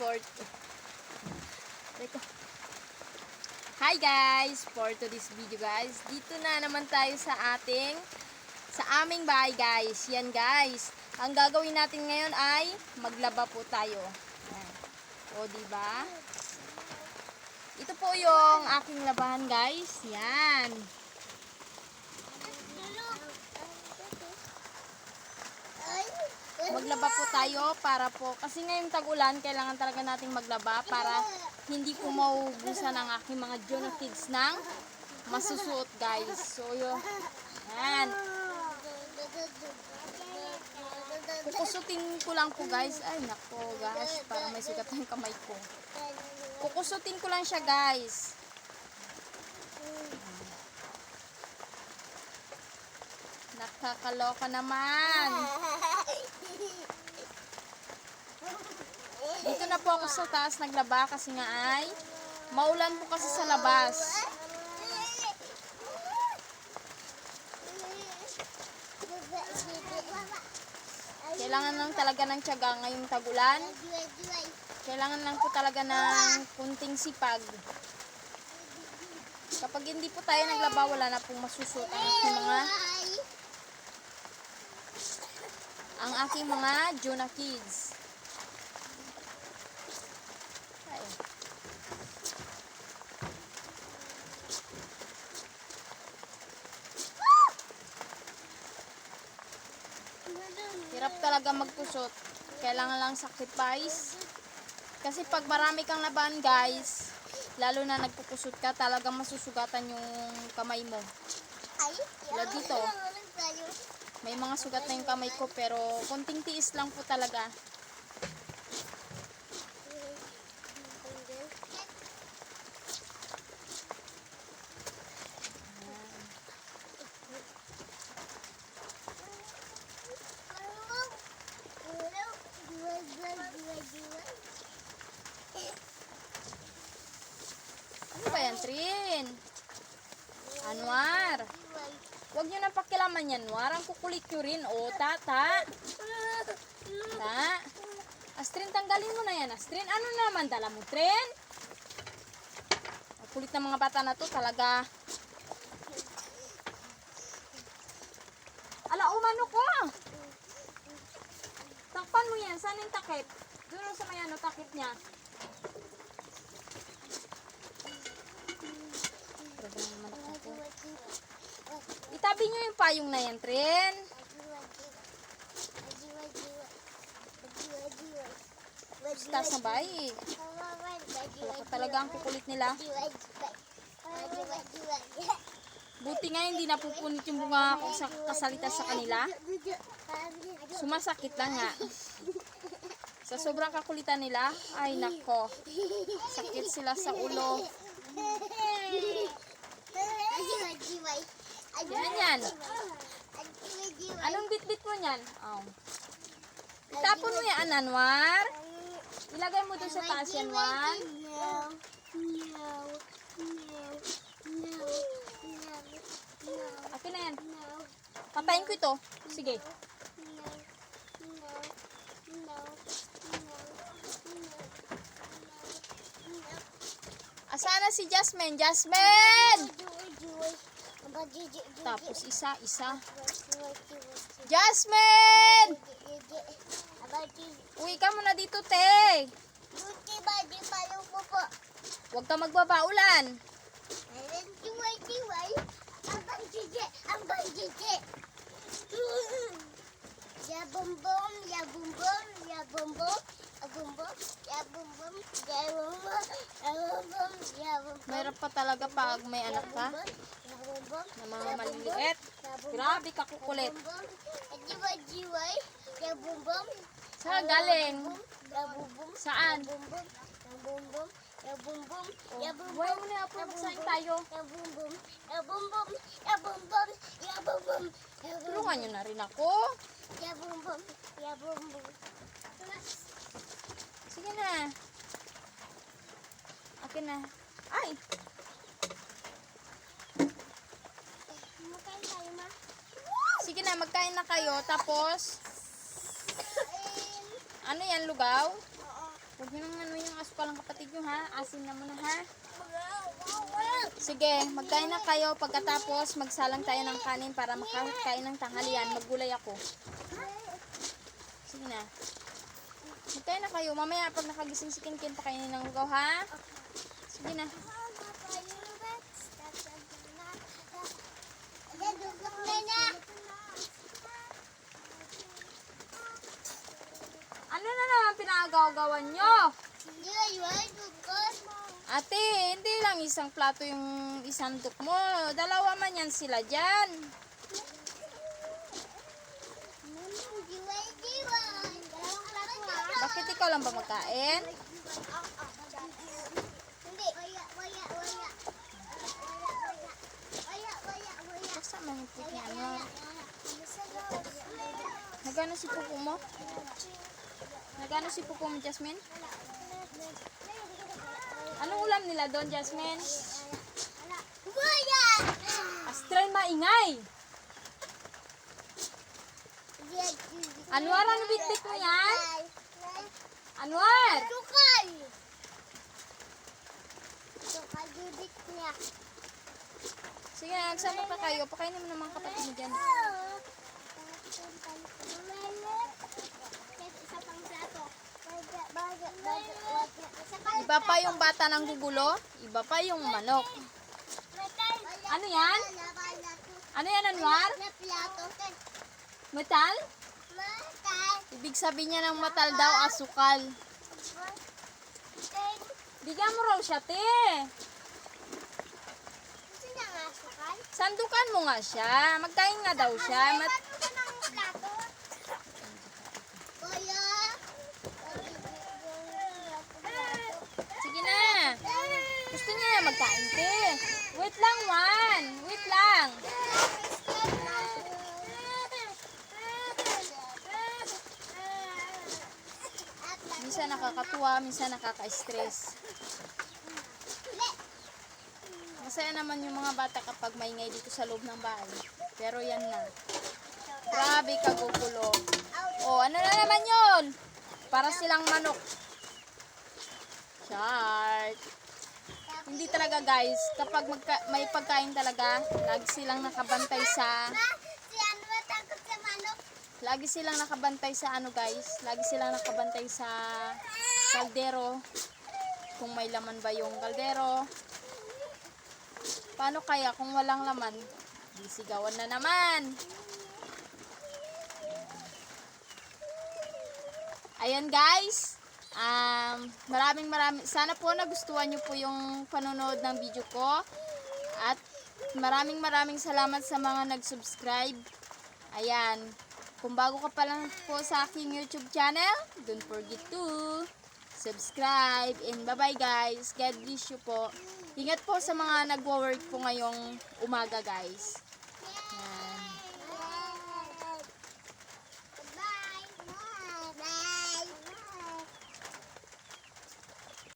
for... Teka. Hi guys! For today's video guys, dito na naman tayo sa ating sa aming bahay guys. Yan guys. Ang gagawin natin ngayon ay maglaba po tayo. Yan. O di ba? Ito po yung aking labahan guys. Yan. Maglaba po tayo para po, kasi ngayong tag-ulan, kailangan talaga nating maglaba para hindi ko maubusan ang aking mga Jonah kids ng masusuot guys. So yun, yan. Kukusutin ko lang po guys. Ay nako gosh, para may sugat ng kamay ko. Kukusutin ko lang siya guys. Nakakaloka naman. Dito na po ako sa taas naglaba kasi nga ay maulan po kasi sa labas. Kailangan lang talaga ng tiyaga ngayong tagulan. Kailangan lang po talaga ng kunting sipag. Kapag hindi po tayo naglaba, wala na pong masusot mga ang aking mga Jonah kids. Ay. Hirap talaga magkusot. Kailangan lang sacrifice. Kasi pag marami kang laban guys, lalo na nagpukusot ka, talagang masusugatan yung kamay mo. Tulad dito. May mga sugat na yung kamay ko pero konting tiis lang po talaga. Ano ba yan, Trin? Anwar. Huwag nyo na pakilaman yan, Anwar. Ang kukulit nyo rin. O, tata. Ta. Astrin, tanggalin mo na yan, Astrin. Ano naman dala mo, Trin? Ang kulit ng mga bata na to talaga. Ala, umano ko. Takpan mo yan. Saan yung takip? Doon sa may ano, takip niya. Grabe naman. Itabi nyo yung payong na yan, Tren. Taas na ba eh. Wala ka talaga ang kukulit nila. Buti nga hindi napupunit yung bunga ko sa kasalita sa kanila. Sumasakit lang nga. Sa sobrang kakulitan nila, ay nako. Sakit sila sa ulo. Yan yan. Anong bitbit mo niyan? Oh. Itapon mo yan, Anwar. Ilagay mo doon sa taas yan, Wan. Akin na yan. Patayin ko ito. Sige. Asana si Jasmine? Jasmine! Tapos isa, isa. Jasmine! Uwi ka muna dito, te. Huwag ka magbabaulan. Ya bum, ya bum, ya bum, bum bum, ya bum bum, ya bum bum, ya bum bum, ya bum bum. Mahirap pa talaga pag may anak ka na mga maliliit. Grabe ka kukulit. jiwa jiwa, ya bum bum, Saan galing? Saan? bum bum, ya bum bum, ya bum bum, ya bum bum, tayo. ya bum bum, ya bum bum, ya bum bum, ya bum bum Tulungan nyo na rin ako. ya bum bum, ya bum bum. Sige na. Akin na. Ay! Makain tayo ma. Sige na, magkain na kayo. Tapos, ano yan, lugaw? Oo. Huwag nyo nang ano ko lang kapatid nyo ha. Asin na muna ha. Sige, magkain na kayo. Pagkatapos, magsalang tayo ng kanin para makakain ng tanghalian. Maggulay ako. Sige na. Magkain na kayo. Mamaya, pag nakagising si Kinkin, pakainin ng ugaw ha. Sige na. Ano na naman pinagawa-gawan nyo? Ate, hindi lang isang plato yung isandok mo. Dalawa man yan sila dyan. Bakit ikaw lang ba magkain? Basta manipit niya. Ano? Nagano si pupo mo? Nagano si pupo mo, Jasmine? Anong ulam nila doon, Jasmine? Astral maingay! Anwar, ano bitbit mo yan? Anwar! Sukal! Sukal bibit niya. Sige na, nagsama pa kayo. Pakainin mo naman kapatid mo dyan. Iba pa yung bata ng gugulo, iba pa yung manok. Ano yan? Ano yan, Anwar? Metal? Matal. Ibig sabihin niya ng matal daw, asukal. Bigyan mo raw siya, te. Gusto niya nga sukal? Sandukan mo nga siya. Magkain nga daw siya. Mat? Sige na. Gusto niya magkain, te. Wait lang, Juan. Wait lang. Minsan nakakatuwa, minsan nakaka-stress. Masaya naman yung mga bata kapag maingay dito sa loob ng bahay. Pero yan na. Grabe kagugulo. Oh, ano na naman yun? Para silang manok. Shark. Hindi talaga guys, kapag magka- may pagkain talaga, lagi silang nakabantay sa Ma, si ano ba takot sa manok? Lagi silang nakabantay sa ano guys, lagi silang nakabantay sa kaldero. Kung may laman ba yung kaldero. Paano kaya kung walang laman? Di sigawan na naman. Ayan guys. Um, maraming maraming sana po nagustuhan niyo po yung panonood ng video ko. At maraming maraming salamat sa mga nag-subscribe. Ayan. Kung bago ka pa lang po sa aking YouTube channel, don't forget to subscribe. And bye-bye guys. God bless you po. Ingat po sa mga nagwo-work po ngayong umaga guys.